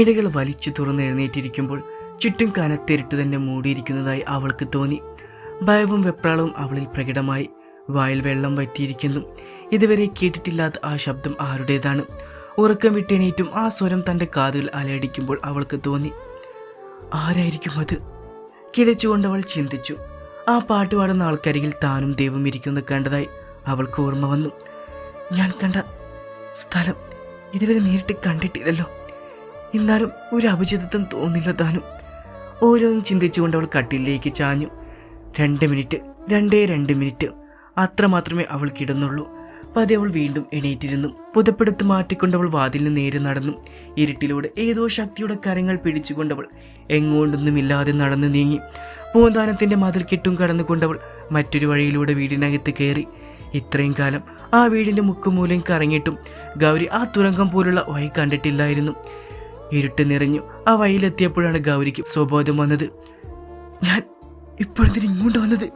മിടകൾ വലിച്ചു തുറന്ന് എഴുന്നേറ്റിരിക്കുമ്പോൾ ചുറ്റും കനത്തിരുട്ട് തന്നെ മൂടിയിരിക്കുന്നതായി അവൾക്ക് തോന്നി. ഭയവും വെപ്രാളവും അവളിൽ പ്രകടമായി. വായിൽ വെള്ളം വറ്റിയിരിക്കുന്നു. ഇതുവരെ കേട്ടിട്ടില്ലാത്ത ആ ശബ്ദം ആരുടേതാണ്? ഉറക്കം വിട്ടെണീറ്റും ആ സ്വരം തന്റെ കാതുകൾ അലയടിക്കുമ്പോൾ അവൾക്ക് തോന്നി. ആരായിരിക്കും അത്? കിതച്ചുകൊണ്ട് അവൾ ചിന്തിച്ചു. ആ പാട്ട് പാടുന്ന ആൾക്കരികിൽ താനും ദൈവം ഇരിക്കുന്നത് കണ്ടതായി അവൾക്ക് ഓർമ്മ വന്നു. ഞാൻ കണ്ട സ്ഥലം ഇതുവരെ നേരിട്ട് കണ്ടിട്ടില്ലല്ലോ. എന്നാലും ഒരു അപചിതത്വം തോന്നില്ല താനും. ഓരോന്നും ചിന്തിച്ചുകൊണ്ട് അവൾ കട്ടിലേക്ക് ചാഞ്ഞു. രണ്ട് മിനിറ്റ് രണ്ടേ രണ്ട് മിനിറ്റ്. അത്ര മാത്രമേ അവൾ കിടന്നുള്ളൂ. പതി അവൾ വീണ്ടും എണീറ്റിരുന്നു. പുതപ്പെടുത്ത് മാറ്റിക്കൊണ്ട് അവൾ വാതിലിന് നേരെ നടന്നു. ഇരുട്ടിലൂടെ ഏതോ ശക്തിയുടെ കരങ്ങൾ പിടിച്ചുകൊണ്ടവൾ എങ്ങോണ്ടൊന്നുമില്ലാതെ നടന്നു നീങ്ങി. പൂന്താനത്തിന്റെ മതിൽ കെട്ടും കടന്നുകൊണ്ടവൾ മറ്റൊരു വഴിയിലൂടെ വീടിനകത്ത് കയറി. ഇത്രയും കാലം ആ വീടിന്റെ മുക്കുമൂലയും കറങ്ങിയിട്ടും ഗൗരി ആ തുരങ്കം പോലുള്ള വഴി കണ്ടിട്ടില്ലായിരുന്നു. ഇരുട്ട് നിറഞ്ഞു. ആ വഴിയിലെത്തിയപ്പോഴാണ് ഗൗരിക്ക് സ്വബോധം വന്നത്. ഞാൻ ഇപ്പോഴത്തെ ഇങ്ങോട്ട് വന്നത്?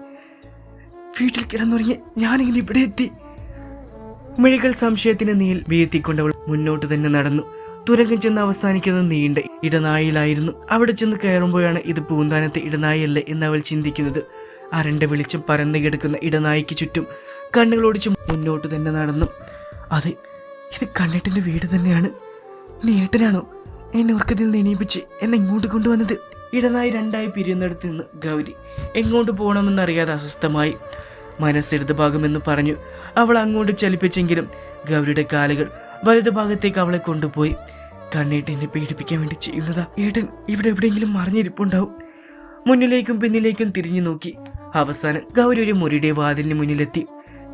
വീട്ടിൽ കിടന്നുറങ്ങി ഞാനിങ്ങനെ ഇവിടെ എത്തി. മിഴികൾ സംശയത്തിന് നീൽ വീഴ്ത്തിക്കൊണ്ടവൾ മുന്നോട്ട് തന്നെ നടന്നു. തുരങ്കം ചെന്ന് അവസാനിക്കുന്ന നീണ്ട ഇടനായിലായിരുന്നു അവിടെ ചെന്ന് കയറുമ്പോഴാണ് ഇത് പൂന്താനത്തെ ഇടനായല്ലേ എന്ന് അവൾ ചിന്തിക്കുന്നത്. അരണ്ട വെളിച്ചം പരന്നു കിടക്കുന്ന ഇടനായിക്ക് ചുറ്റും കണ്ണുകളോടിച്ച് മുന്നോട്ട് തന്നെ നടന്നു. അതെ ഇത് കണ്ണേട്ടന്റെ വീട് തന്നെയാണ്. നീ ഏട്ടനാണോ? എന്നെ ഉറക്കത്തിൽ നിന്ന് എണീപ്പിച്ച് എന്നെ ഇങ്ങോട്ട് കൊണ്ടുവന്നത്. ഇടനായി രണ്ടായി പിരിയുന്നിടത്ത് നിന്ന് ഗൗരി എങ്ങോട്ട് പോകണമെന്നറിയാതെ അസ്വസ്ഥമായി മനസ്സെടുത്ത് ഭാഗമെന്ന് പറഞ്ഞു. അവൾ അങ്ങോട്ട് ചലിപ്പിച്ചെങ്കിലും ഗൗരിയുടെ കാലുകൾ വലതു ഭാഗത്തേക്ക് അവളെ കൊണ്ടുപോയി. കണ്ണേട്ട് എന്നെ പേടിപ്പിക്കാൻ വേണ്ടി ചെയ്യുന്നതാ. ഏട്ടൻ ഇവിടെ എവിടെയെങ്കിലും മറിഞ്ഞിരിപ്പുണ്ടാവും. മുന്നിലേക്കും പിന്നിലേക്കും തിരിഞ്ഞു നോക്കി. അവസാനം ഗൗരി ഒരു മുറിയുടെ വാതിലിന് മുന്നിലെത്തി.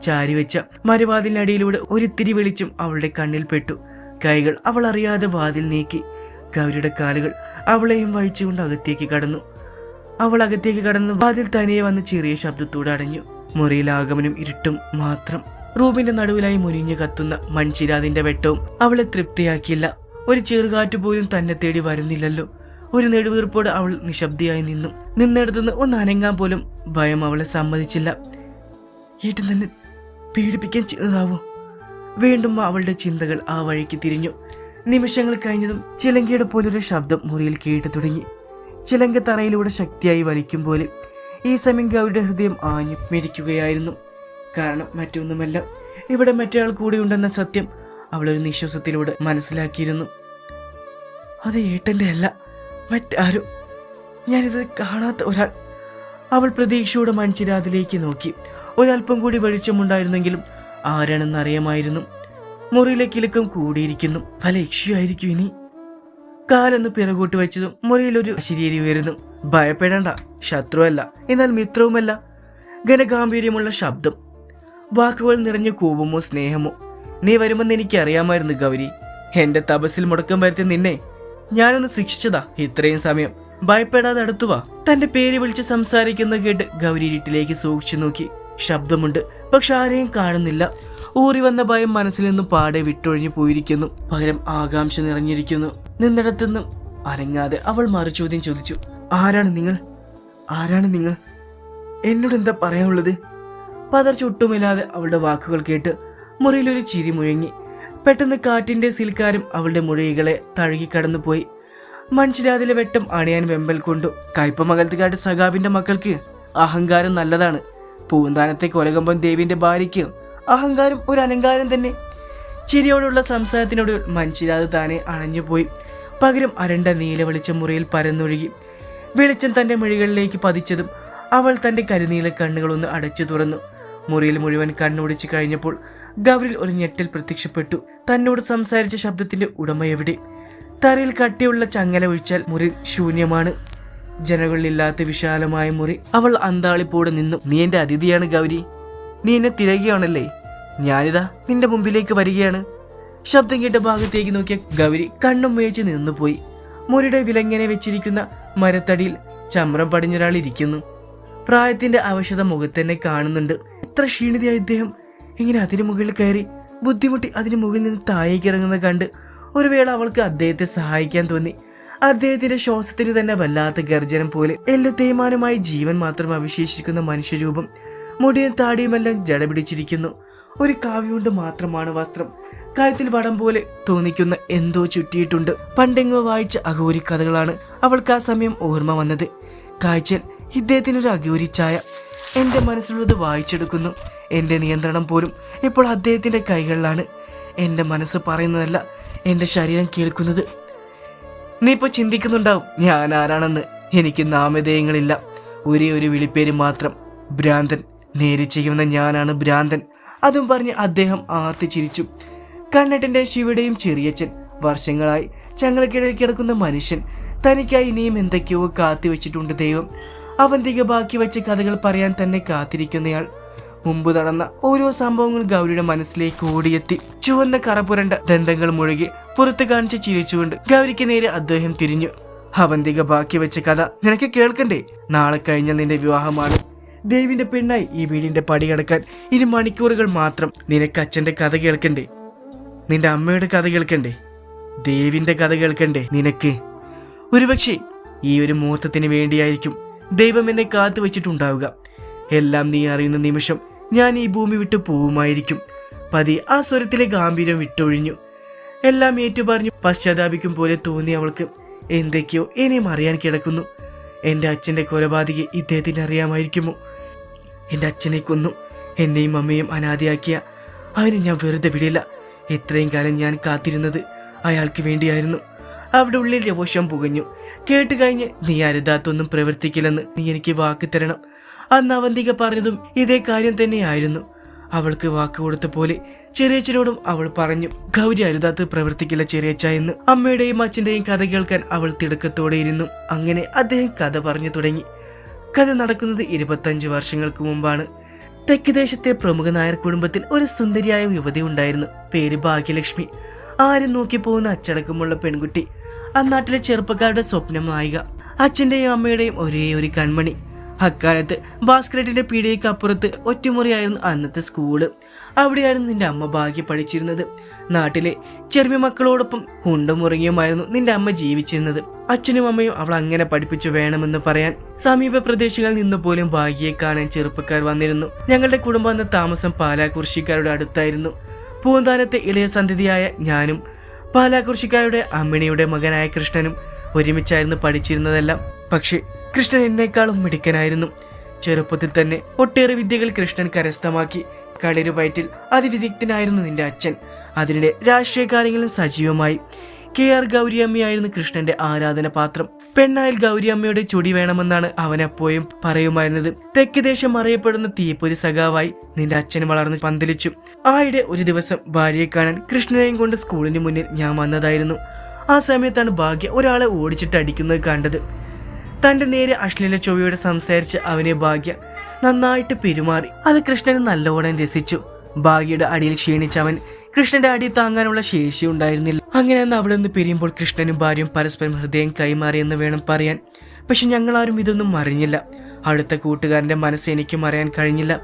ചാരി വെച്ച മരവാതിലിനടിയിലൂടെ ഒരു തിരി വെളിച്ചം അവളുടെ കണ്ണിൽ പെട്ടു. കൈകൾ അവൾ അറിയാതെ വാതിൽ നീക്കി. ഗൗരിയുടെ കാലുകൾ അവളെയും വഹിച്ചുകൊണ്ട് അകത്തേക്ക് കടന്നു. അവൾ അകത്തേക്ക് കടന്ന് വാതിൽ തനിയെ വന്ന് ചെറിയ ശബ്ദത്തോടെ അടഞ്ഞു. മുറിയിൽ ആഗമനം ഇരുട്ടും മാത്രം. റൂമിന്റെ നടുവിലായി മുരിഞ്ഞു കത്തുന്ന മൺചിരാതിന്റെ വെട്ടവും അവളെ തൃപ്തിയാക്കിയില്ല. ഒരു ചെറുകാറ്റ് പോലും തന്നെ തേടി വരുന്നില്ലല്ലോ. ഒരു നെടുവീർപ്പോടെ അവൾ നിശബ്ദയായി നിന്നു. നിന്നെടുത്തുനിന്ന് ഒന്ന് അനങ്ങാൻ പോലും ഭയം അവളെ സമ്മതിച്ചില്ല. ഏട്ടൻ തന്നെ പീഡിപ്പിക്കാൻ ചെയ്തതാവോ വീണ്ടും അവളുടെ ചിന്തകൾ ആ വഴിക്ക് തിരിഞ്ഞു. നിമിഷങ്ങൾ കഴിഞ്ഞതും ചിലങ്കയുടെ പോലൊരു ശബ്ദം മുറിയിൽ കേട്ടു തുടങ്ങി. ചിലങ്ക തറയിലൂടെ ശക്തിയായി വലിക്കും പോലെ ഈ സമയം ഗൗരിയുടെ ഹൃദയം ആഞ്ഞു മിരിക്കുകയായിരുന്നു. കാരണം മറ്റൊന്നുമല്ല ഇവിടെ മറ്റൊരാൾ കൂടിയുണ്ടെന്ന സത്യം അവളൊരു നിശ്വാസത്തിലൂടെ മനസ്സിലാക്കിയിരുന്നു. അത് ഏട്ടന്റെ അല്ല മറ്റാരോ? ഞാനിത് കാണാത്ത ഒരാൾ. അവൾ പ്രതീക്ഷയോടെ മൺചിരാതിലേക്ക് നോക്കി. ഒരല്പം കൂടി വെളിച്ചമുണ്ടായിരുന്നെങ്കിലും ആരാണെന്ന് അറിയാമായിരുന്നു മുറിയിലെ കിലുക്കം കൂടിയിരിക്കുന്നു. പല യക്ഷിയായിരിക്കും ഇനി. കാലൊന്ന് പിറകോട്ട് വെച്ചതും മുറിയിൽ ഒരു ശരിയേരി ഉയരുന്നു. ഭയപ്പെടേണ്ട. ശത്രുവല്ല. എന്നാൽ മിത്രവുമല്ല. ഘനഗാംഭീര്യമുള്ള ശബ്ദം. വാക്കുകൾ നിറഞ്ഞ കോപമോ സ്നേഹമോ. നീ വരുമെന്ന് എനിക്കറിയാമായിരുന്നു ഗൗരി. എന്റെ തപസ്സിൽ മുടക്കം വരുത്തി നിന്നെ ഞാനൊന്ന് ശിക്ഷിച്ചതാ ഇത്രയും സമയം. ഭയപ്പെടാതെ അടുത്തുവാ. തന്റെ പേര് വിളിച്ച് സംസാരിക്കുന്ന കേട്ട് ഗൗരി ഇരുട്ടിലേക്ക് സൂക്ഷിച്ചു നോക്കി. ശബ്ദമുണ്ട്. പക്ഷെ ആരെയും കാണുന്നില്ല. ഊറി വന്ന ഭയം മനസ്സിൽ നിന്നും പാടെ വിട്ടൊഴിഞ്ഞു പോയിരിക്കുന്നു. പകരം ആകാംക്ഷ നിറഞ്ഞിരിക്കുന്നു. നിന്നിടത്തുനിന്നും അനങ്ങാതെ അവൾ മറു ചോദ്യം ചോദിച്ചു. ആരാണ് നിങ്ങൾ? ആരാണ് നിങ്ങൾ? എന്നോട് എന്താ പറയാനുള്ളത്? പതർച്ച ഒട്ടുമില്ലാതെ അവളുടെ വാക്കുകൾ കേട്ട് മുറിയിലൊരു ചിരി മുഴങ്ങി. പെട്ടെന്ന് കാറ്റിന്റെ സിൽക്കാരും അവളുടെ മുഴയികളെ തഴുകി കടന്നുപോയി. മൺചിരാതിലെ വെട്ടം അണിയാൻ വെമ്പൽ കൊണ്ടു. കയ്പമകലത്തുകാട്ട് സഖാബിന്റെ മക്കൾക്ക് അഹങ്കാരം നല്ലതാണ്. പൂന്താനത്തെ കൊലകമ്പം ദേവിന്റെ ഭാര്യയ്ക്ക് അഹങ്കാരം ഒരു അലങ്കാരം തന്നെ. ചിരിയോടുള്ള സംസാരത്തിനോട് മനസ്സിലാതെ താനെ അണഞ്ഞുപോയി. പകരം അരണ്ട നീല വെളിച്ചം മുറിയിൽ പരന്നൊഴുകി. വെളിച്ചം തന്റെ മിഴികളിലേക്ക് പതിച്ചതും അവൾ തന്റെ കരിനീല കണ്ണുകളൊന്ന് അടച്ചു തുറന്നു. മുറിയിൽ മുഴുവൻ കണ്ണോടിച്ചു കഴിഞ്ഞപ്പോൾ ഗൗരിൽ ഒരു ഞെട്ടൽ പ്രത്യക്ഷപ്പെട്ടു. തന്നോട് സംസാരിച്ച ശബ്ദത്തിന്റെ ഉടമ എവിടെ? തറയിൽ കട്ടിയുള്ള ചങ്ങല ഒഴിച്ചാൽ മുറി ശൂന്യമാണ്. ജനകളില്ലാത്ത വിശാലമായ മുറി. അവൾ അന്താളിപ്പോടെ നിന്നു. നീ എന്റെ അതിഥിയാണ് ഗൗരി. നീ എന്നെ തിരയുകയാണല്ലേ? ഞാനിതാ നിന്റെ മുമ്പിലേക്ക് വരികയാണ്. ശബ്ദം കേട്ട ഭാഗത്തേക്ക് നോക്കിയ ഗൗരി കണ്ണും മേച്ച് നിന്നുപോയി. മുറിയുടെ വിലങ്ങനെ വെച്ചിരിക്കുന്ന മരത്തടിയിൽ ചമ്രം പടിഞ്ഞൊരാൾ ഇരിക്കുന്നു. പ്രായത്തിന്റെ അവശത മുഖത്തന്നെ കാണുന്നുണ്ട്. എത്ര ക്ഷീണിതയായ ഇദ്ദേഹം. ഇങ്ങനെ അതിന് മുകളിൽ കയറി ബുദ്ധിമുട്ടി അതിന് മുകളിൽ നിന്ന് താഴേക്ക് ഇറങ്ങുന്നത് കണ്ട് ഒരു വേള അവൾക്ക് അദ്ദേഹത്തെ സഹായിക്കാൻ തോന്നി. അദ്ദേഹത്തിന്റെ ശ്വാസത്തിന് തന്നെ വല്ലാത്ത ഗർജനം പോലെ എല്ലാ തേയ്മാനമായി ജീവൻ മാത്രം അവശേഷിക്കുന്ന മനുഷ്യരൂപം മുടിയും താടിയുമെല്ലാം ജട പിടിച്ചിരിക്കുന്നു ഒരു കാവ്യ കൊണ്ട് മാത്രമാണ് വസ്ത്രം. കാര്യത്തിൽ വടം പോലെ തോന്നിക്കുന്ന എന്തോ ചുറ്റിയിട്ടുണ്ട്. പണ്ടെങ്ങോ വായിച്ച അഘോരി കഥകളാണ് അവൾക്ക് ആ സമയം ഓർമ്മ വന്നത്. കാഴ്ച ഇദ്ദേഹത്തിനൊരു അഘോരി ചായ. എന്റെ മനസ്സിലുള്ളത് വായിച്ചെടുക്കുന്നു. എന്റെ നിയന്ത്രണം പോലും ഇപ്പോൾ അദ്ദേഹത്തിന്റെ കൈകളിലാണ്. എന്റെ മനസ്സ് പറയുന്നതല്ല എന്റെ ശരീരം കേൾക്കുന്നത്. നീ ഇപ്പോൾ ചിന്തിക്കുന്നുണ്ടാവും. ഞാൻ ആരാണെന്ന്. എനിക്ക് നാമധേയങ്ങളില്ല. ഒരേ ഒരു വിളിപ്പേര് മാത്രം. ഭ്രാന്തൻ. നേരി ചെയ്യുന്ന ഞാനാണ് ഭ്രാന്തൻ. അതും പറഞ്ഞ് അദ്ദേഹം ആർത്തിച്ചിരിച്ചു ചിരിച്ചു. കണ്ണേട്ടന്റെ ശിവയുടെയും ചെറിയച്ചൻ വർഷങ്ങളായി ചങ്ങലക്കിടയിൽ കിടക്കുന്ന മനുഷ്യൻ. തനിക്കായി ഇനിയും എന്തൊക്കെയോ കാത്തിവെച്ചിട്ടുണ്ട് ദൈവം. അവന്തിക ബാക്കി വെച്ച കഥകൾ പറയാൻ തന്നെ കാത്തിരിക്കുന്നയാൾ. മുമ്പ് നടന്ന ഓരോ സംഭവങ്ങൾ ഗൗരിയുടെ മനസ്സിലേക്ക് ഓടിയെത്തി. ചുവന്ന കറപുരണ്ട ദന്തങ്ങൾ മുഴുകി. പുറത്ത് കാണിച്ച് ചിരിച്ചുകൊണ്ട് ഗൗരിക്ക് നേരെ അദ്ദേഹം തിരിഞ്ഞു. അവന്തിക ബാക്കി വെച്ച കഥ നിനക്ക് കേൾക്കണ്ടേ? നാളെ കഴിഞ്ഞ നിന്റെ വിവാഹമാണ്. ദേവിന്റെ പെണ്ണായി ഈ വീടിന്റെ പടി കടക്കാൻ ഇനി മണിക്കൂറുകൾ മാത്രം നിനക്ക് അച്ഛന്റെ കഥ കേൾക്കണ്ടേ? നിന്റെ അമ്മയുടെ കഥ കേൾക്കണ്ടേ? ദേവിന്റെ കഥ കേൾക്കണ്ടേ നിനക്ക്? ഒരുപക്ഷെ ഈ ഒരു മുഹൂർത്തത്തിന് വേണ്ടിയായിരിക്കും ദൈവം എന്നെ കാത്തു വെച്ചിട്ടുണ്ടാവുക. എല്ലാം നീ അറിയുന്ന നിമിഷം ഞാൻ ഈ ഭൂമി വിട്ടു പോവുമായിരിക്കും. പതി ആ സ്വരത്തിലെ ഗാംഭീര്യം വിട്ടൊഴിഞ്ഞു. എല്ലാം ഏറ്റുപറഞ്ഞു പശ്ചാത്താപിക്കും പോലെ തോന്നി അവൾക്ക്. എന്തൊക്കെയോ ഇനിയും അറിയാൻ കിടക്കുന്നു. എന്റെ അച്ഛന്റെ കൊലപാതകി ഇദ്ദേഹത്തിന് അറിയാമായിരിക്കുമോ? എന്റെ അച്ഛനെ കൊന്നു. എന്നെയും അമ്മയും അനാഥയാക്കിയ. അവനെ ഞാൻ വെറുതെ വിടില്ല. ഇത്രയും കാലം ഞാൻ കാത്തിരുന്നത് അയാൾക്ക് വേണ്ടിയായിരുന്നു. അവിടെ ഉള്ളിൽ രവോഷം പുകഞ്ഞു. കേട്ട് കഴിഞ്ഞ് നീ അരുതാത്തൊന്നും പ്രവർത്തിക്കില്ലെന്ന് നീ എനിക്ക് വാക്ക് തരണം. അന്ന് അവന്തിക പറഞ്ഞതും ഇതേ കാര്യം തന്നെയായിരുന്നു. അവൾക്ക് വാക്ക് കൊടുത്ത പോലെ ചെറിയച്ചനോടും അവൾ പറഞ്ഞു ഗൗരി അരുതാത്ത് പ്രവർത്തിക്കില്ല ചെറിയച്ച എന്ന്. അമ്മയുടെയും അച്ഛന്റെയും കഥ കേൾക്കാൻ അവൾ തിടുക്കത്തോടെ ഇരുന്നു. അങ്ങനെ അദ്ദേഹം കഥ പറഞ്ഞു തുടങ്ങി. കഥ നടക്കുന്നത് ഇരുപത്തഞ്ച് വർഷങ്ങൾക്ക് മുമ്പാണ്. തെക്ക് ദേശത്തെ പ്രമുഖ നായർ കുടുംബത്തിൽ ഒരു സുന്ദരിയായ യുവതി ഉണ്ടായിരുന്നു. പേര് ഭാഗ്യലക്ഷ്മി. ആരും നോക്കി പോകുന്ന അച്ചടക്കമുള്ള പെൺകുട്ടി. അന്നാട്ടിലെ ചെറുപ്പക്കാരുടെ സ്വപ്നം നായിക. അച്ഛന്റെയും അമ്മയുടെയും ഒരേ ഒരു കൺമണി. അക്കാലത്ത് ഭാസ്കരട്ടിന്റെ പീടികയ്ക്ക് അപ്പുറത്ത് ഒറ്റമുറിയായിരുന്നു അന്നത്തെ സ്കൂൾ. അവിടെയായിരുന്നു നിന്റെ അമ്മ ഭാഗ്യ പഠിച്ചിരുന്നത്. നാട്ടിലെ ചെറിയ മക്കളോടൊപ്പം ഉണ്ടും ഉറങ്ങിയുമായിരുന്നു നിന്റെ അമ്മ ജീവിച്ചിരുന്നത്. അച്ഛനും അമ്മയും അവൾ അങ്ങനെ പഠിപ്പിച്ചു വേണമെന്ന് പറയാൻ സമീപ പ്രദേശങ്ങളിൽ നിന്ന് പോലും ഭാഗ്യയെ കാണാൻ ചെറുപ്പക്കാർ വന്നിരുന്നു. ഞങ്ങളുടെ കുടുംബം അന്ന് താമസം പാലാകുർശിക്കാരുടെ അടുത്തായിരുന്നു. പൂന്താനത്തെ ഇളയ സന്ധിതിയായ ഞാനും പാലാകുർശിക്കാരുടെ അമ്മിണിയുടെ മകനായ കൃഷ്ണനും ഒരുമിച്ചായിരുന്നു പഠിച്ചിരുന്നതെല്ലാം. പക്ഷേ കൃഷ്ണൻ എന്നേക്കാളും മിടുക്കനായിരുന്നു. ചെറുപ്പത്തിൽ തന്നെ ഒട്ടേറെ വിദ്യകൾ കൃഷ്ണൻ കരസ്ഥമാക്കി. കളരുപയറ്റിൽ അതിവിദഗ്ധനായിരുന്നു നിന്റെ അച്ഛൻ. അതിനിടെ രാഷ്ട്രീയ കാര്യങ്ങളിൽ സജീവമായി. കെ ആർ ഗൗരിയമ്മയായിരുന്നു കൃഷ്ണന്റെ ആരാധന പാത്രം പെണ്ണായിൽ ഗൗരിയമ്മയുടെ ചൊടി വേണമെന്നാണ് അവൻ അപ്പോഴും പറയുമായിരുന്നത്. തെക്ക് ദേശം അറിയപ്പെടുന്ന തീപ്പൊരി സഖാവായി നിന്റെ അച്ഛൻ വളർന്ന് പന്തലിച്ചു. ആയിടെ ഒരു ദിവസം ഭാര്യയെ കാണാൻ കൃഷ്ണനെയും കൊണ്ട് സ്കൂളിന് മുന്നിൽ ഞാൻ വന്നതായിരുന്നു. ആ സമയത്താണ് ഭാഗ്യ ഒരാളെ ഓടിച്ചിട്ട് അടിക്കുന്നത് കണ്ടത്. തന്റെ നേരെ അശ്ലീല ചൊവ്വയോടെ സംസാരിച്ച് അവനെ ഭാഗ്യ നന്നായിട്ട് പെരുമാറി. അത് കൃഷ്ണന് നല്ലവണ്ണം രസിച്ചു. ഭാഗ്യയുടെ അടിയിൽ ക്ഷീണിച്ചവൻ കൃഷ്ണന്റെ അടി താങ്ങാനുള്ള ശേഷി ഉണ്ടായിരുന്നില്ല. അങ്ങനെ അന്ന് അവിടെ നിന്ന് പിരിയുമ്പോൾ കൃഷ്ണനും ഭാര്യയും പരസ്പരം ഹൃദയം കൈമാറിയെന്ന് വേണം പറയാൻ. പക്ഷെ ഞങ്ങളാരും ഇതൊന്നും അറിഞ്ഞില്ല. അടുത്ത കൂട്ടുകാരന്റെ മനസ്സ് എനിക്കും അറിയാൻ കഴിഞ്ഞില്ല.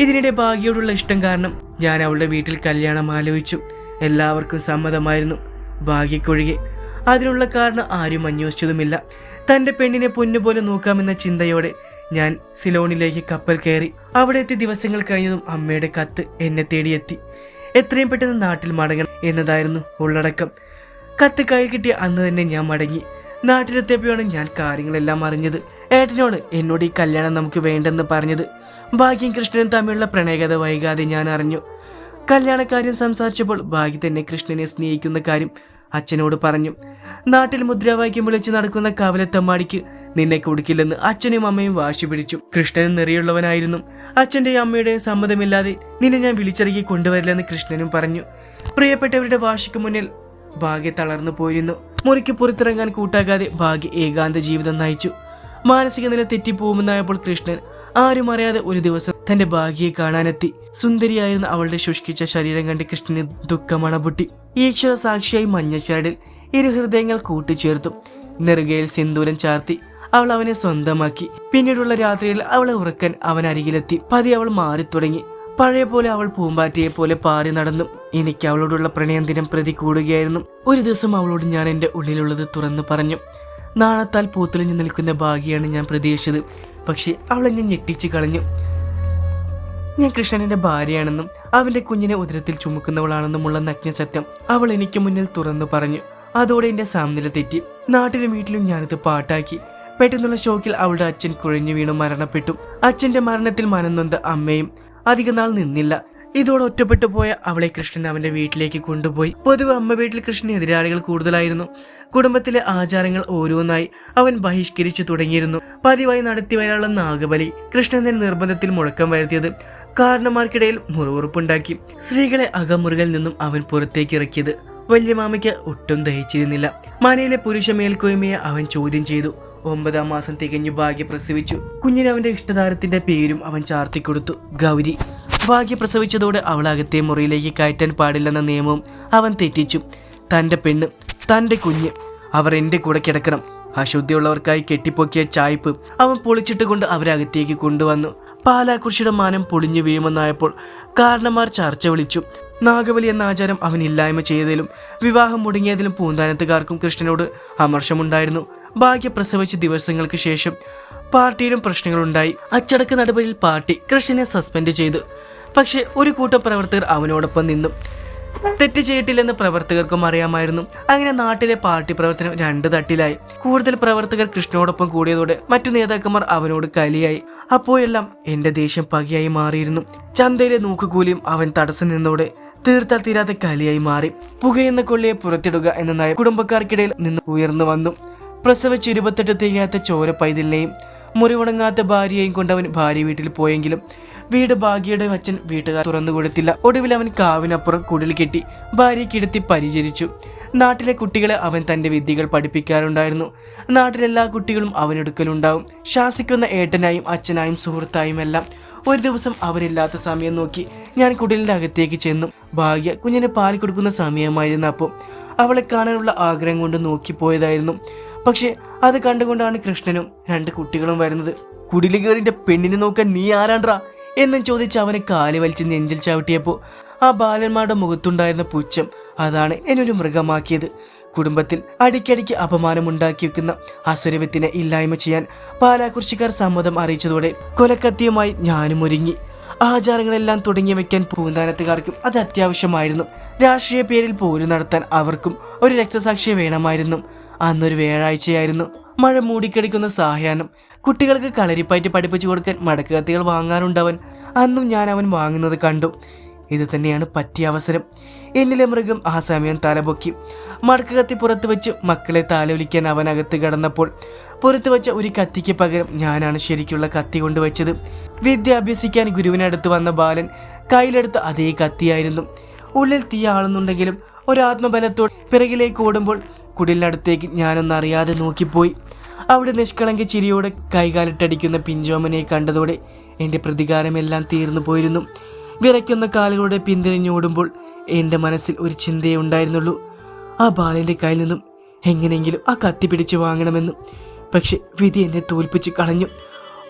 ഇതിനിടെ ഭാഗ്യയോടുള്ള ഇഷ്ടം കാരണം ഞാൻ അവളുടെ വീട്ടിൽ കല്യാണം ആലോചിച്ചു. എല്ലാവർക്കും സമ്മതമായിരുന്നു. ഭാഗ്യക്കൊഴികെ. അതിനുള്ള കാരണം ആരും അന്വേഷിച്ചതുമില്ല. തന്റെ പെണ്ണിനെ പൊന്നുപോലെ നോക്കാമെന്ന ചിന്തയോടെ ഞാൻ സിലോണിലേക്ക് കപ്പൽ കയറി അവിടെ എത്തി ദിവസങ്ങൾ കഴിഞ്ഞതും അമ്മയുടെ കത്ത് എന്നെ തേടിയെത്തി. എത്രയും പെട്ടെന്ന് നാട്ടിൽ മടങ്ങണം എന്നതായിരുന്നു ഉള്ളടക്കം. കത്ത് കയ്യിൽ കിട്ടിയ അന്ന് തന്നെ ഞാൻ മടങ്ങി. നാട്ടിലെത്തിയപ്പോഴാണ് ഞാൻ കാര്യങ്ങളെല്ലാം അറിഞ്ഞത്. ഏട്ടനോട് എന്നോട് ഈ കല്യാണം നമുക്ക് വേണ്ടെന്ന് പറഞ്ഞത്. ഭാഗ്യം കൃഷ്ണനും തമ്മിലുള്ള പ്രണയകഥ വൈകാതെ ഞാൻ അറിഞ്ഞു. കല്യാണക്കാര്യം സംസാരിച്ചപ്പോൾ ഭാഗ്യ തന്നെ കൃഷ്ണനെ സ്നേഹിക്കുന്ന കാര്യം അച്ഛനോട് പറഞ്ഞു. നാട്ടിൽ മുദ്രാവാക്യം വിളിച്ച് നടക്കുന്ന കവലത്തമ്മാടിക്ക് നിന്നെ കുടിക്കില്ലെന്ന് അച്ഛനും അമ്മയും വാശി പിടിച്ചു. കൃഷ്ണനും നിറയുള്ളവനായിരുന്നു. അച്ഛന്റെയും അമ്മയുടെയും സമ്മതമില്ലാതെ നിന്നെ ഞാൻ വിളിച്ചിറക്കി കൊണ്ടുവരില്ലെന്ന് കൃഷ്ണനും പറഞ്ഞു. പ്രിയപ്പെട്ടവരുടെ വാശിക്ക് മുന്നിൽ ഭാഗ്യ തളർന്നു പോയിരുന്നു. മുറിക്ക് പുറത്തിറങ്ങാൻ കൂട്ടാകാതെ ഭാഗ്യ ഏകാന്ത ജീവിതം നയിച്ചു. മാനസിക നില തെറ്റിപ്പോകുമെന്നായപ്പോൾ കൃഷ്ണൻ ആരും അറിയാതെ ഒരു ദിവസം തന്റെ ഭാഗ്യയെ കാണാനെത്തി. സുന്ദരിയായിരുന്ന അവളുടെ ശുഷ്കിച്ച ശരീരം കണ്ട് കൃഷ്ണന് ദുഃഖമണപൊട്ടി ഈശ്വര സാക്ഷിയായി മഞ്ഞച്ചാടിൽ ഇരു ഹൃദയങ്ങൾ കൂട്ടിച്ചേർത്തു. നെറുകയിൽ സിന്ദൂരം ചാർത്തി. അവൾ അവനെ സ്വന്തമാക്കി. പിന്നീടുള്ള രാത്രിയിൽ അവളെ ഉറക്കാൻ അവൻ അരികിലെത്തി. പതി അവൾ മാറി തുടങ്ങി. പഴയ പോലെ അവൾ പൂമ്പാറ്റയെ പോലെ പാറി നടന്നു. എനിക്ക് അവളോടുള്ള പ്രണയം ദിനം പ്രതി കൂടുകയായിരുന്നു. ഒരു ദിവസം അവളോട് ഞാൻ എന്റെ ഉള്ളിലുള്ളത് തുറന്നു പറഞ്ഞു. നാണത്താൽ പൂത്തുലഞ്ഞു നിൽക്കുന്ന ഭാഗ്യയാണ് ഞാൻ പ്രതീക്ഷിച്ചത്. പക്ഷേ അവളെ ഞാൻ ഞെട്ടിച്ചു കളഞ്ഞു. ഞാൻ കൃഷ്ണന്റെ ഭാര്യയാണെന്നും അവന്റെ കുഞ്ഞിനെ ഉദരത്തിൽ ചുമക്കുന്നവളാണെന്നുമുള്ള നഗ്ന സത്യം അവൾ എനിക്ക് മുന്നിൽ തുറന്നു പറഞ്ഞു. അതോടെ എന്റെ സാമ്യത തെറ്റി. നാട്ടിലും വീട്ടിലും ഞാനിത് പാട്ടാക്കി. പെട്ടെന്നുള്ള ഷോക്കിൽ അവളുടെ അച്ഛൻ കുഴഞ്ഞു വീണു മരണപ്പെട്ടു. അച്ഛന്റെ മരണത്തിൽ മനംനൊന്ത അമ്മയും അധികനാൾ നിന്നില്ല. ഇതോടെ ഒറ്റപ്പെട്ടു പോയ അവളെ കൃഷ്ണൻ അവന്റെ വീട്ടിലേക്ക് കൊണ്ടുപോയി. പൊതുവെ അമ്മ വീട്ടിൽ കൃഷ്ണന് എതിരാളികൾ കൂടുതലായിരുന്നു. കുടുംബത്തിലെ ആചാരങ്ങൾ ഓരോന്നായി അവൻ ബഹിഷ്കരിച്ചു തുടങ്ങിയിരുന്നു. പതിവായി നടത്തി വരാനുള്ള നാഗബലി കൃഷ്ണന്റെ നിർബന്ധത്തിൽ മുഴക്കം വരുത്തിയത് കാരണന്മാർക്കിടയിൽ മുറിവുറുപ്പുണ്ടാക്കി. സ്ത്രീകളെ അകമുറികളിൽ നിന്നും അവൻ പുറത്തേക്ക് ഇറക്കിയത്. വലിയ മാമയ്ക്ക് ഒട്ടും ദഹിച്ചിരുന്നില്ല. മനയിലെ പുരുഷ മേൽക്കോയ്മയെ അവൻ ചോദ്യം ചെയ്തു. ഒമ്പതാം മാസം തികഞ്ഞു ഭാഗ്യ പ്രസവിച്ചു. കുഞ്ഞിന് അവന്റെ ഇഷ്ടതാരത്തിന്റെ പേരും അവൻ ചാർത്തിക്കൊടുത്തു. ഗൗരി. ഭാഗ്യ പ്രസവിച്ചതോടെ അവൾ അകത്തെ മുറിയിലേക്ക് കയറ്റാൻ പാടില്ലെന്ന നിയമവും അവൻ തെറ്റിച്ചു. തന്റെ പെണ്ണ് തന്റെ കുഞ്ഞ്. അവർ എന്റെ കൂടെ കിടക്കണം. അശുദ്ധിയുള്ളവർക്കായി കെട്ടിപ്പൊക്കിയ ചായ്പ് അവൻ പൊളിച്ചിട്ട് കൊണ്ട് അവരകത്തേക്ക് കൊണ്ടുവന്നു. പാലാക്കുറിശിയുടെ മാനം പൊളിഞ്ഞു വീഴുമെന്നായപ്പോൾ കാരണന്മാർ ചർച്ച വിളിച്ചു. നാഗബലി എന്ന ആചാരം അവൻ ഇല്ലായ്മ ചെയ്തതിലും വിവാഹം മുടങ്ങിയതിലും പൂന്താനത്തുകാർക്കും കൃഷ്ണനോട് അമർഷമുണ്ടായിരുന്നു. ഭാഗ്യ പ്രസവിച്ച ദിവസങ്ങൾക്ക് ശേഷം പാർട്ടിയിലും പ്രശ്നങ്ങളുണ്ടായി. അച്ചടക്ക നടപടിയിൽ പാർട്ടി കൃഷ്ണനെ സസ്പെൻഡ് ചെയ്തു. പക്ഷേ ഒരു കൂട്ടം പ്രവർത്തകർ അവനോടൊപ്പം നിന്നു. തെറ്റ് ചെയ്തിട്ടില്ലെന്ന് പ്രവർത്തകർക്കും അറിയാമായിരുന്നു. അങ്ങനെ നാട്ടിലെ പാർട്ടി പ്രവർത്തനം രണ്ട് തട്ടിലായി. കൂടുതൽ പ്രവർത്തകർ കൃഷ്ണനോടൊപ്പം കൂടിയതോടെ മറ്റു നേതാക്കന്മാർ അവനോട് കലിയായി. അപ്പോഴെല്ലാം എന്റെ ദേഷ്യം പകയായി മാറിയിരുന്നു. ചന്തയിലെ നോക്കുകൂലിയും അവൻ തടസ്സം നിന്നോടെ തീർത്താൽ തീരാതെ കലിയായി മാറി. പുകയെന്ന കൊള്ളിയെ പുറത്തിടുക എന്ന നയം കുടുംബക്കാർക്കിടയിൽ നിന്ന് ഉയർന്നു വന്നു. പ്രസവിച്ച് ഇരുപത്തെട്ട് തികയാത്ത ചോര പൈതലിനെയും മുറിവുണങ്ങാത്ത ഭാര്യയെയും കൊണ്ടവൻ ഭാര്യ വീട്ടിൽ പോയെങ്കിലും വീട് ഭാഗ്യയുടെ അച്ഛൻ വീട്ടുകാർ തുറന്നു കൊടുത്തില്ല. ഒടുവിൽ അവൻ കാവിനപ്പുറം കുടിൽ കെട്ടി ഭാര്യയെ കിടത്തി പരിചരിച്ചു. നാട്ടിലെ കുട്ടികളെ അവൻ തന്റെ വിദ്യകൾ പഠിപ്പിക്കാറുണ്ടായിരുന്നു. നാട്ടിലെല്ലാ കുട്ടികളും അവനെടുക്കലുണ്ടാവും ശാസിക്കുന്ന ഏട്ടനായും അച്ഛനായും സുഹൃത്തായും എല്ലാം ഒരു ദിവസം അവരില്ലാത്ത സമയം നോക്കി ഞാൻ കുടിലിന്റെ അകത്തേക്ക് ചെന്നു. ഭാഗ്യ കുഞ്ഞിനെ പാൽ കൊടുക്കുന്ന സമയമായിരുന്നു അപ്പോൾ. അവളെ കാണാനുള്ള ആഗ്രഹം കൊണ്ട് നോക്കിപ്പോയതായിരുന്നു. പക്ഷെ അത് കണ്ടുകൊണ്ടാണ് കൃഷ്ണനും രണ്ട് കുട്ടികളും വരുന്നത്. കുടിൽ കയറിന്റെ പെണ്ണിനെ നോക്കാൻ നീ ആരാണ്ട്രാ എന്നും ചോദിച്ച് അവനെ കാലി വലിച്ച് നെഞ്ചിൽ ചവിട്ടിയപ്പോൾ ആ ബാലന്മാരുടെ മുഖത്തുണ്ടായിരുന്ന പുച്ഛം അതാണ് എന്നൊരു മൃഗമാക്കിയത്. കുടുംബത്തിൽ അടിക്കടിക്ക് അപമാനമുണ്ടാക്കി വെക്കുന്ന അസുരവത്തിനെ ഇല്ലായ്മ ചെയ്യാൻ പാലാകുറിശിക്കാർ സമ്മതം അറിയിച്ചതോടെ കൊലക്കത്തിയുമായി ഞാനും ഒരുങ്ങി. ആചാരങ്ങളെല്ലാം തുടങ്ങി വെക്കാൻ പൂന്താനത്തുകാർക്കും അത് അത്യാവശ്യമായിരുന്നു. രാഷ്ട്രീയ പേരിൽ പോലും നടത്താൻ അവർക്കും ഒരു രക്തസാക്ഷിയെ വേണമായിരുന്നു. അന്നൊരു വ്യാഴാഴ്ചയായിരുന്നു. മഴ മൂടിക്കിടക്കുന്ന സായാഹ്നം കുട്ടികൾക്ക് കളരിപ്പയറ്റ് പഠിപ്പിച്ചു കൊടുക്കാൻ മടക്കുകത്തികൾ വാങ്ങാറുണ്ടവൻ. അന്നും ഞാൻ അവൻ വാങ്ങുന്നത് കണ്ടു. ഇത് തന്നെയാണ് പറ്റിയ അവസരം. എന്നിലെ മൃഗം ആ സമയം തലപൊക്കി. മടക്ക് കത്തി പുറത്ത് വെച്ച് മക്കളെ താലോലിക്കാൻ അകത്ത് കടന്നപ്പോൾ പുറത്ത് വെച്ച ഒരു കത്തിക്ക് പകരം ഞാനാണ് ശരിക്കുള്ള കത്തി കൊണ്ടുവച്ചത്. വിദ്യ അഭ്യസിക്കാൻ ഗുരുവിനടുത്ത് വന്ന ബാലൻ കയ്യിലെടുത്ത അതേ കത്തിയായിരുന്നു. ഉള്ളിൽ തീ ആളുന്നുണ്ടെങ്കിലും ഒരാത്മബലത്തോട് പിറകിലേക്ക് ഓടുമ്പോൾ കുടിലിനടുത്തേക്ക് ഞാനൊന്നറിയാതെ നോക്കിപ്പോയി. അവിടെ നിഷ്കളങ്ക ചിരിയോടെ കൈകാലിട്ടടിക്കുന്ന പിഞ്ചോമനെ കണ്ടതോടെ എന്റെ പ്രതികാരമെല്ലാം തീർന്നു പോയിരുന്നു. വിറയ്ക്കുന്ന കാലുകളുടെ പിന്തിരിഞ്ഞോടുമ്പോൾ എന്റെ മനസ്സിൽ ഒരു ചിന്തയേ ഉണ്ടായിരുന്നുള്ളൂ. ആ ബാലന്റെ കയ്യിൽ നിന്നും എങ്ങനെയെങ്കിലും ആ കത്തി പിടിച്ച് വാങ്ങണമെന്നും. പക്ഷെ വിധി എന്നെ തോൽപ്പിച്ച് കളഞ്ഞു.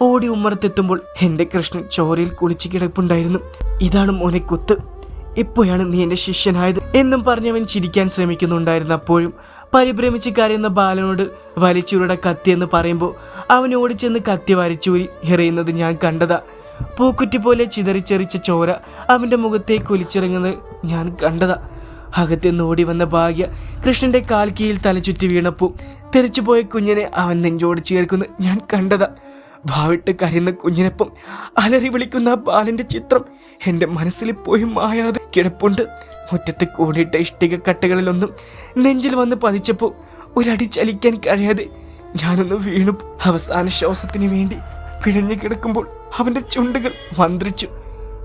ഓടി ഉമ്മറത്തെത്തുമ്പോൾ എന്റെ കൃഷ്ണൻ ചോരയിൽ കുളിച്ച് കിടപ്പുണ്ടായിരുന്നു. ഇതാണ് മോനെ കുത്ത്. എപ്പോഴാണ് നീ എന്റെ ശിഷ്യനായത് എന്നും പറഞ്ഞവൻ ചിരിക്കാൻ ശ്രമിക്കുന്നുണ്ടായിരുന്നു അപ്പോഴും പരിഭ്രമിച്ച് കരയുന്ന ബാലനോട് വലിച്ചൂരുടെ കത്തി എന്ന് പറയുമ്പോൾ അവൻ ഓടിച്ചെന്ന് കത്തി വരച്ചൂരി എറിയുന്നത് ഞാൻ കണ്ടതാ. പൂക്കുറ്റി പോലെ ചിതറിച്ചെറിച്ച ചോര അവന്റെ മുഖത്തേക്ക് ഒലിച്ചിറങ്ങുന്നത് ഞാൻ കണ്ടതാ. അകത്തുനിന്ന് ഓടി വന്ന ഭാഗ്യ കൃഷ്ണന്റെ കാൽ കീഴിൽ തലചുറ്റി വീണപ്പോൾ തെറിച്ചുപോയ കുഞ്ഞിനെ അവൻ നെഞ്ചോട് ചേർക്കുന്നു. ഞാൻ കണ്ടതാ. ഭാവിട്ട് കരയുന്ന കുഞ്ഞിനൊപ്പം അലറി വിളിക്കുന്ന ആ ചിത്രം എന്റെ മനസ്സിൽ പോയി മായാതെ കിടപ്പുണ്ട്. മുറ്റത്ത് കൂടിയിട്ട ഇഷ്ടിക കട്ടകളിലൊന്നും നെഞ്ചിൽ വന്ന് പതിച്ചപ്പോൾ ഒരടി ചലിക്കാൻ കഴിയാതെ ഞാനൊന്ന് വീണു അവസാന ശ്വാസത്തിന് വേണ്ടി. പിഴഞ്ഞു കിടക്കുമ്പോൾ അവന്റെ ചുണ്ടുകൾ മന്ത്രിച്ചു.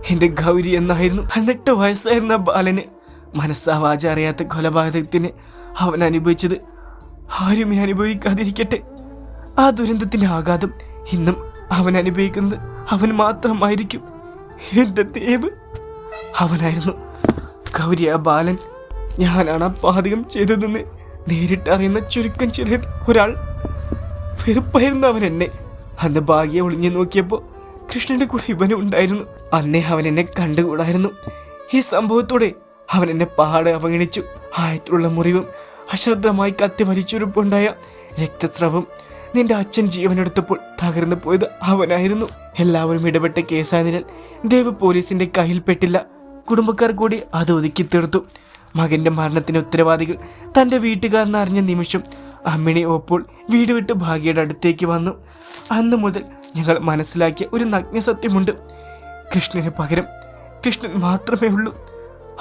എന്റെ ഗൗരി എന്നായിരുന്നു. പതിനെട്ട് വയസ്സായിരുന്ന ബാലന് മനസ്സാവാജ അറിയാത്ത കൊലപാതകത്തിന് അവൻ അനുഭവിച്ചത് ആരും അനുഭവിക്കാതിരിക്കട്ടെ. ആ ദുരന്തത്തിന്റെ ആഘാതം ഇന്നും അവൻ അനുഭവിക്കുന്നത് അവൻ മാത്രമായിരിക്കും. എന്റെ ദേവ് അവനായിരുന്നു. ഗൗരി ബാലൻ ഞാനാണ് പാതകം ചെയ്തതെന്ന് നേരിട്ടറിയുന്ന ചുരുക്കം ചില ഒരാൾ വെറുപ്പായിരുന്നു അവൻ എന്നെ അന്ന് ഭാഗ്യ ഒളിഞ്ഞു നോക്കിയപ്പോൾ കൃഷ്ണന്റെ കൂടെ ഇവനും ഉണ്ടായിരുന്നു. അന്നേ അവൻ എന്നെ കണ്ടുകൂടായിരുന്നു. ഈ സംഭവത്തോടെ അവൻ എന്നെ പാടെ അവഗണിച്ചു. ആയത്തിലുള്ള മുറിവും അശ്രദ്ധമായി കത്തി വലിച്ചുരുപ്പുണ്ടായ രക്തസ്രവം നിന്റെ അച്ഛൻ ജീവനെടുത്തപ്പോൾ തകർന്നു പോയത് അവനായിരുന്നു. എല്ലാവരും ഇടപെട്ട കേസായതിനാൽ ദേവ് പോലീസിന്റെ കയ്യിൽപ്പെട്ടില്ല കുടുംബക്കാർ കൂടി അത് ഒതുക്കി തീർത്തു. മകന്റെ മരണത്തിന് ഉത്തരവാദികൾ തന്റെ വീട്ടുകാരനെ അറിഞ്ഞ നിമിഷം അമ്മിണി ഓപ്പോൾ വീട് വിട്ട് ഭാഗ്യയുടെ അടുത്തേക്ക് വന്നു. അന്ന് മുതൽ ഞങ്ങൾ മനസ്സിലാക്കിയ ഒരു നഗ്നസത്യമുണ്ട്. കൃഷ്ണന് പകരം കൃഷ്ണൻ മാത്രമേ ഉള്ളൂ.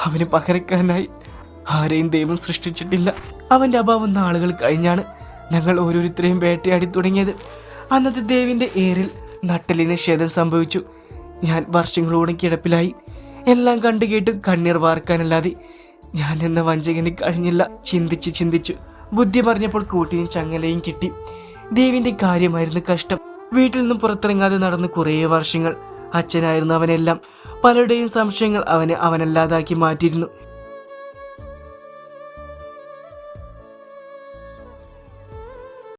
അവന് പകരക്കാരനായി ആരെയും ദൈവം സൃഷ്ടിച്ചിട്ടില്ല. അവന്റെ അഭാവം നാളുകൾ കഴിഞ്ഞാണ്. ഞങ്ങൾ ഓരോരുത്തരെയും വേട്ടയാടി തുടങ്ങിയത്. അന്നത്തെ ദേവിന്റെ ഏറിൽ നട്ടലിന് ക്ഷേതം സംഭവിച്ചു. ഞാൻ വർഷങ്ങളോളം കിടപ്പിലായി. എല്ലാം കണ്ടു കേട്ട് കണ്ണീർ വാർക്കാനല്ലാതെ ഞാൻ എന്ന വഞ്ചകന് കഴിഞ്ഞില്ല. ചിന്തിച്ച് ചിന്തിച്ചു ബുദ്ധി പറഞ്ഞപ്പോൾ കൂട്ടിയും ചങ്ങലയും കിട്ടി. ദേവിന്റെ കാര്യമായിരുന്നു കഷ്ടം. വീട്ടിൽ നിന്നും പുറത്തിറങ്ങാതെ നടന്ന് കുറേ വർഷങ്ങൾ അച്ഛനായിരുന്നു അവനെല്ലാം. പലരുടെയും സംശയങ്ങൾ അവനെ അവനല്ലാതാക്കി മാറ്റിയിരുന്നു.